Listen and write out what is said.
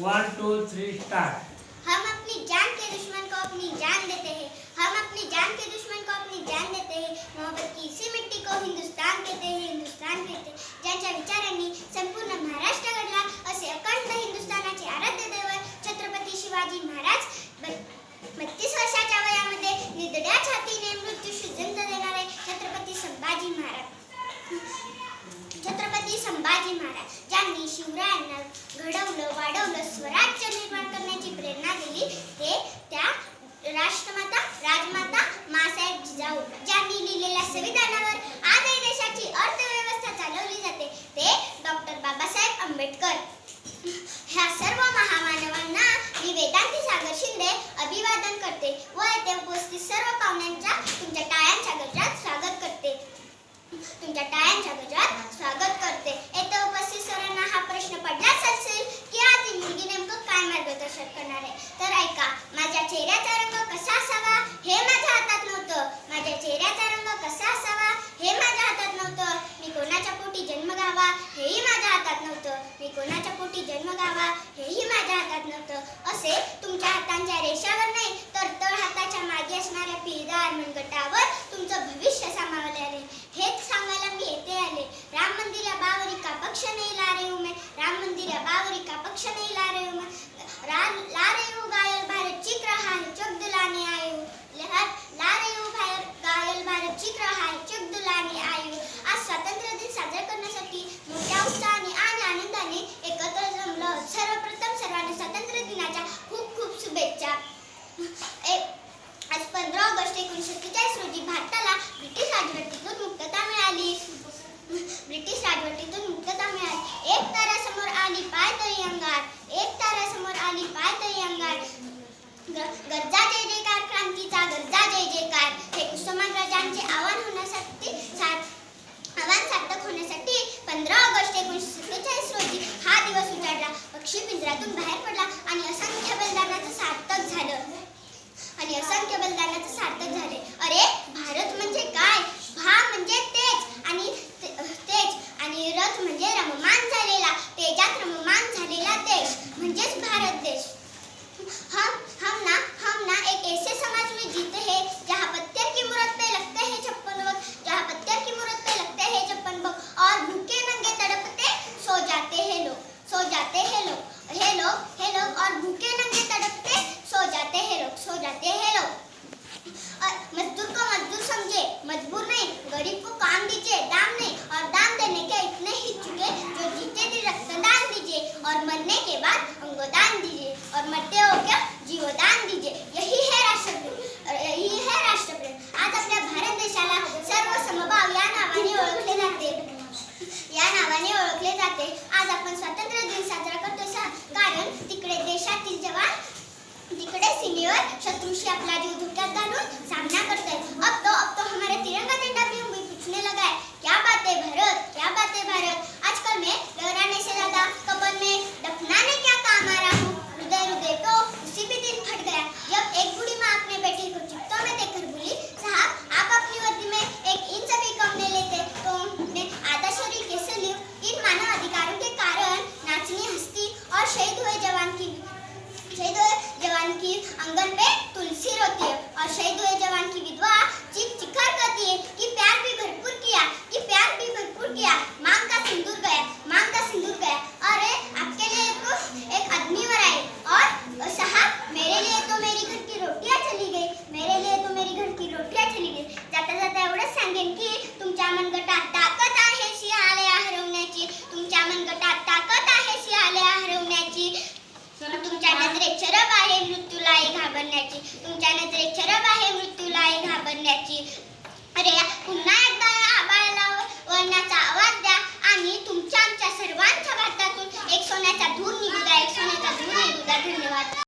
One two three start हम अपनी जान के दुश्मन को अपनी जान देते हैं। हम अपनी जान के दुश्मन को अपनी जान देते हैं। मोहब्बत की इसी मिट्टी को हिंदुस्तान कहते हैं हिंदुस्तान कहते हैं। ज्यांच्या विचारांनी संपूर्ण महाराष्ट्र घडला असे अखंड हिंदुस्थानाचे आराध्य दैवत छत्रपती शिवाजी महाराज बत्तीस वर्षाच्या वयामध्ये निधड्या छातीने मृत्यूशी जंत देणारे छत्रपती संभाजी महाराज. शिवाजी महाराज. ज्यांनी शिवरायांना घडवलं वाढवलं स्वराज्य निर्माण करण्याची प्रेरणा दिली ते त्या राष्ट्रमाता राजमाता मासाहेब जिजाऊ ज्यांनी लिहिलेल्या संविधानावर आजही देशाची अर्थव्यवस्था चालवली जाते ते डॉक्टर बाबासाहेब आंबेडकर. ह्या सर्व महामानवांना मी वेदांती सागर शिंदे अभिवादन करते. व येथे उपस्थित सर्व पाहुण्यांच्या तुमच्या टाळ्यांच्या गजरात स्वागत करते तुमच्या टाळ्यांच्या गजरात स्वागत करते येथे उपस्थित सरांना हा प्रश्न पडलाच असेल की आज ही मुलगी नेमकं काय मार्गदर्शन करणार. आहे तर ऐका माझ्या चेहऱ्याचा रंग कसा असावा हे माझ्या हातात नव्हतं. माझ्या चेहऱ्याचा रंग कसा असावा हे माझ्या हातात नव्हतं. मी कोणाच्या पोटी जन्म घ्यावा हेही माझ्या हातात नव्हतं. मी कोणाच्या पोटी जन्म घ्यावा हे एकोणीसशे सत्तेचाळीस रोजी भारताला ब्रिटिश राजवटीतून मुक्तता मिळाली. ब्रिटिश राजवटीतून मुक्तता मिळाली. एक तारा समोर आली पाय तरी अंगार. एक तारा समोर आली पाय तरी अंगार. गरजा जय जयकार क्रांतीचा गरजा जय जयकार. हे कुसुमान राजांचे आव्हान होण्यासाठी सात आव्हान सार्थक होण्यासाठी पंधरा ऑगस्ट एकोणीसशे सत्तेचाळीस रोजी हा दिवस उजाडला. पक्षी पिंजऱ्यातून बाहेर पडला आणि असंख्य बलिदानाचं सार्थक झालं आणि असंख्य बलिदानाचे सार्थक झाले. अरे भारत म्हणजे काय भा म्हणजे तेज आणि ते- तेज आणि रथ म्हणजे रममान झालेला तेजात रममान झालेला देश म्हणजेच भारत देश हम हम ना हम ना एक ऐसे समाज में जीते हैं जहाँ पत्थर की मूरत पे लगते हैं छप्पन भोग जहाँ पत्थर की मूरत पे लगते हैं छप्पन भोग और भूखे नंगे तड़पते सो जाते हैं लोग सो जाते हैं लोग हे लोग हे लोग और भूखे नंगे तड़पते सो जाते हैं लोग सो जाते हैं लोग और मजदूर को मजदूर समझे मजबूर नहीं गरीब को काम दीजिए दाम नहीं और दाम देने के इतने ही चुके जो जीते जी रक्तदान दीजिए और मरने के अंगदान दीजिए और मरते हो क्या जीवदान दीजिए आँगन पे तुलसी रोती है और शहीद हुए जवान की विधवा चीख चिखर करती है कि प्यार भी भरपूर किया, कि प्यार भी भरपूर किया। मांग का सिंदूर गया, मांग का सिंदूर गया। अरे, आपके लिए तो एक आदमी है और साहब, मेरे लिए तो मेरी घर की रोटियाँ चली गई, मेरे लिए तो मेरी घर की रोटियाँ चली गई। जाता जाता एवढंच सांगेन की तुमच्या मनगटात नजरेत शरब आहे मृत्यूलाही घाबरण्याची. तुमच्या नजरेत शरब आहे मृत्यूलाही घाबरण्याची. अरे पुन्हा